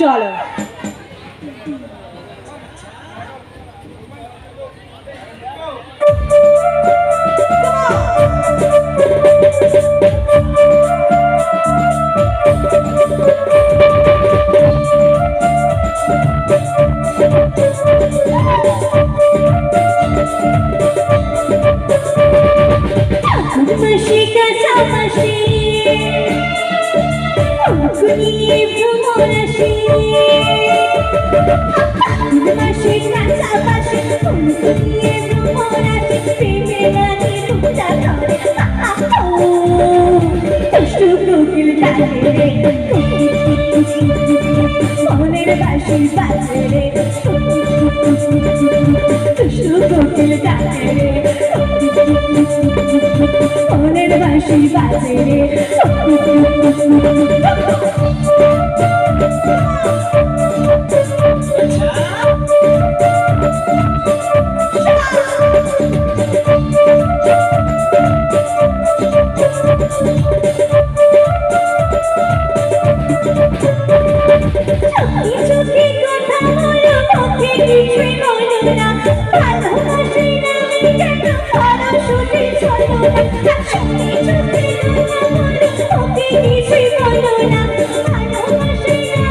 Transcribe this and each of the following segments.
চলো She can tell মনের বাসি বাজে রে মনের বাসি বাজে রে কিছুই বলো না। ভালোবাসি না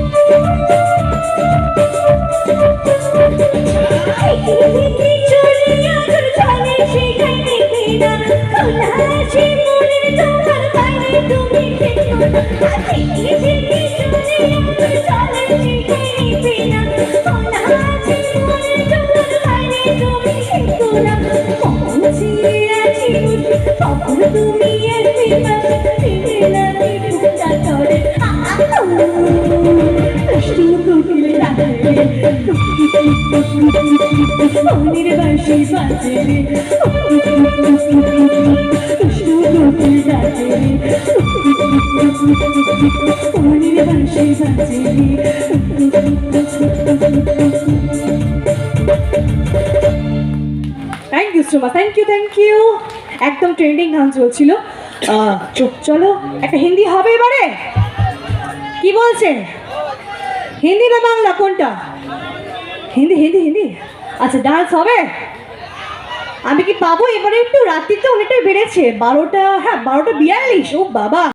মনের বাসি বাজে রে কৃষ্ণ বাজে thank you thank you thank you একদম ট্রেন্ডিং গান চলছিল। চলো। একটা হিন্দি হবে এবারে? কি বলছেন হিন্দি না বাংলা? কোনটা? হিন্দি হিন্দি হিন্দি। আচ্ছা ডান্স হবে? আমি কি পাবো? এবারে একটু রাত্রিতে অনেকটাই বেড়েছে। বারোটা হ্যাঁ বারোটা বিয়াল্লিশ। ও বাবা।